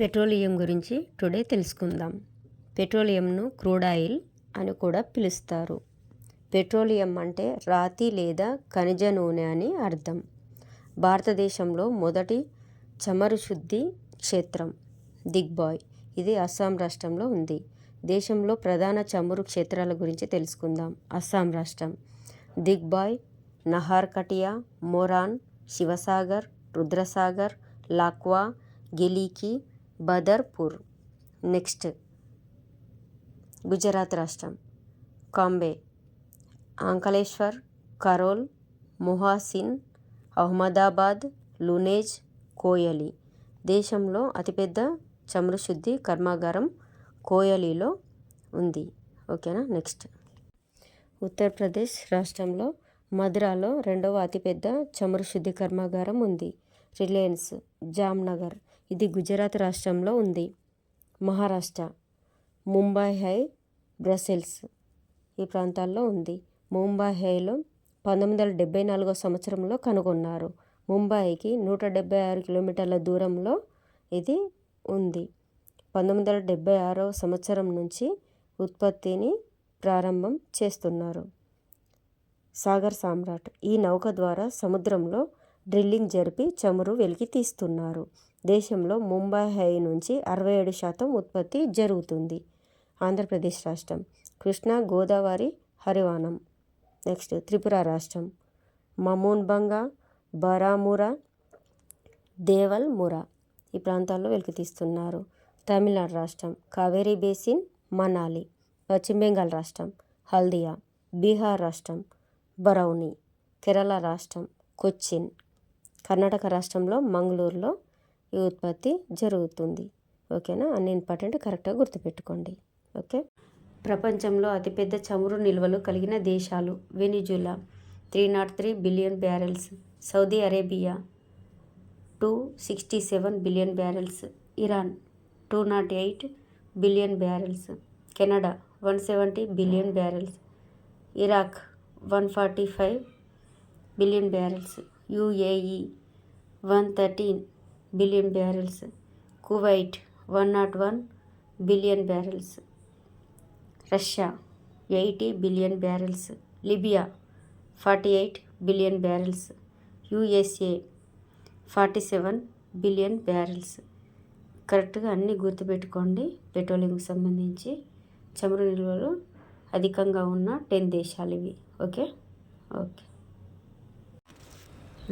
Petroleum గురించి today తెలుసుకుందాం. పెట్రోలియంను crude oil అని కూడా పిలుస్తారు. పెట్రోలియం అంటే రాతి లేదా ఖనిజ నూనె అని అర్థం. భారతదేశంలో మొదటి చమురు శుద్ధి క్షేత్రం దిగ్బాయ్ ఇది అస్సాం రాష్ట్రంలో ఉంది. దేశంలో ప్రధాన చమురు క్షేత్రాల గురించి తెలుసుకుందాం. అస్సాం రాష్ట్రం దిగ్బాయ్ నహార్కటియా మొరాన్ శివసాగర్ రుద్రసాగర్ లాక్వా గెలీకి బదర్పూర్. నెక్స్ట్. గుజరాత్ రాష్ట్రం. కాంబే. అంకలేశ్వర్ కరోల్ మొహాసిన్ అహ్మదాబాద్ లునేజ్ కోయలి. దేశంలో అతిపెద్ద చమురు శుద్ధి కర్మాగారం కోయలిలో ఉంది. ఓకేనా? నెక్స్ట్. ఉత్తరప్రదేశ్ రాష్ట్రంలో మధురాలో రెండవ అతిపెద్ద చమురు శుద్ధి కర్మాగారం ఉంది. రిలయన్స్ జామ్నగర్. ఇది గుజరాత్ రాష్ట్రంలో ఉంది. మహారాష్ట్ర. ముంబై హై బ్రసెల్స్ ఈ ప్రాంతాల్లో ఉంది. ముంబై హైలో పంతొమ్మిది వందల డెబ్బై నాలుగో సంవత్సరంలో కనుగొన్నారు. ముంబైకి నూట డెబ్బై ఆరు కిలోమీటర్ల దూరంలో ఇది ఉంది. పంతొమ్మిది వందల డెబ్బై ఆరవ సంవత్సరం నుంచి ఉత్పత్తిని ప్రారంభం చేస్తున్నారు. సాగర్ సామ్రాట్ ఈ నౌక ద్వారా సముద్రంలో డ్రిల్లింగ్ జరిపి చమురు వెలికి తీస్తున్నారు. దేశంలో ముంబై హై నుంచి అరవై ఏడు శాతం ఉత్పత్తి జరుగుతుంది. ఆంధ్రప్రదేశ్ రాష్ట్రం. కృష్ణా గోదావరి హరివానం నెక్స్ట్ త్రిపుర రాష్ట్రం. మమూన్బంగా బరామురా దేవల్ మురా ఈ ప్రాంతాల్లో వెలికి తీస్తున్నారు. తమిళనాడు రాష్ట్రం. కావేరీ బేసిన్ మనాలి. పశ్చిమ బెంగాల్ రాష్ట్రం. హల్దియా. బీహార్ రాష్ట్రం. బరౌని. కేరళ రాష్ట్రం. కొచ్చిన్. కర్ణాటక రాష్ట్రంలో మంగళూరులో ఈ ఉత్పత్తి జరుగుతుంది. ఓకేనా? అన్ని ఇంపార్టెంట్ కరెక్ట్గా గుర్తుపెట్టుకోండి. ఓకే? ప్రపంచంలో అతిపెద్ద చమురు నిల్వలు కలిగిన దేశాలు Venezuela three nought three billion barrels Saudi Arabia two sixty seven billion barrels Iran two nought eight billion barrels Canada one seventy billion barrels Iraq one forty five billion barrels UAE one thirteen billion barrels. Kuwait one nought one billion barrels. Russia eighty billion barrels. Libya forty eight billion barrels. USA forty seven billion barrels. కరెక్ట్గా అన్నీ గుర్తుపెట్టుకోండి. పెట్రోలియంకి సంబంధించి చమురు నిల్వలు అధికంగా ఉన్న ten దేశాలు ఇవి. ఓకే? ఓకే.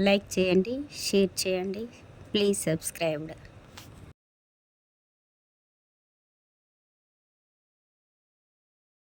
లైక్ చేయండి షేర్ చేయండి. Please subscribed.